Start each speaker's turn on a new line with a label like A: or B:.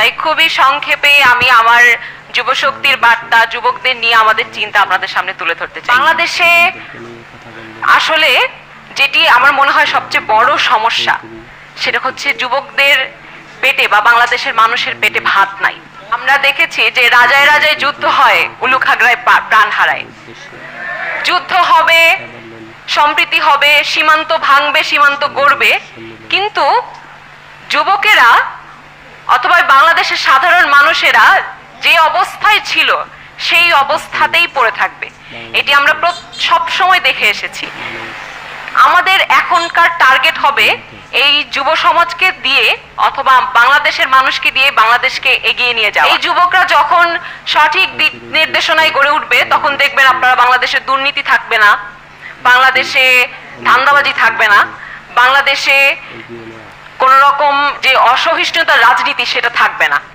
A: তাই খুবই সংক্ষেপে আমি আমার যুবশক্তির বার্তা, যুবকদের নিয়ে আমাদের চিন্তা আপনাদের সামনে তুলে ধরতে চাই। বাংলাদেশে আসলে যেটি আমার মনে হয় সবচেয়ে বড় সমস্যা, সেটা হচ্ছে যুবকদের পেটে বা বাংলাদেশের মানুষের পেটে ভাত নাই। আমরা দেখেছি যে রাজায় রাজায় যুদ্ধ হয়, উলুখাগড়ায় প্রাণ হারায়। যুদ্ধ হবে, সম্প্রীতি হবে, সীমান্ত ভাঙবে, সীমান্ত গড়বে, কিন্তু যুবকেরা বাংলাদেশের সাধারণ মানুষেরা যে অবস্থায় ছিল, সেই অবস্থাতেই পড়ে থাকবে। এটি আমরা সব সময় দেখে এসেছি। আমাদের এখনকার টার্গেট হবে এই যুব সমাজকে দিয়ে অথবা বাংলাদেশের মানুষকে দিয়ে বাংলাদেশকে এগিয়ে নিয়ে যাওয়া। এই যুবকরা যখন সঠিক দিক নির্দেশনায় গড়ে উঠবে, তখন দেখবেন আপনারা বাংলাদেশে দুর্নীতি থাকবে না, বাংলাদেশে ধান্দাবাজি থাকবে না, বাংলাদেশে কোন রকম যে অসহিষ্ণুতার রাজনীতি সেটা থাকবে না।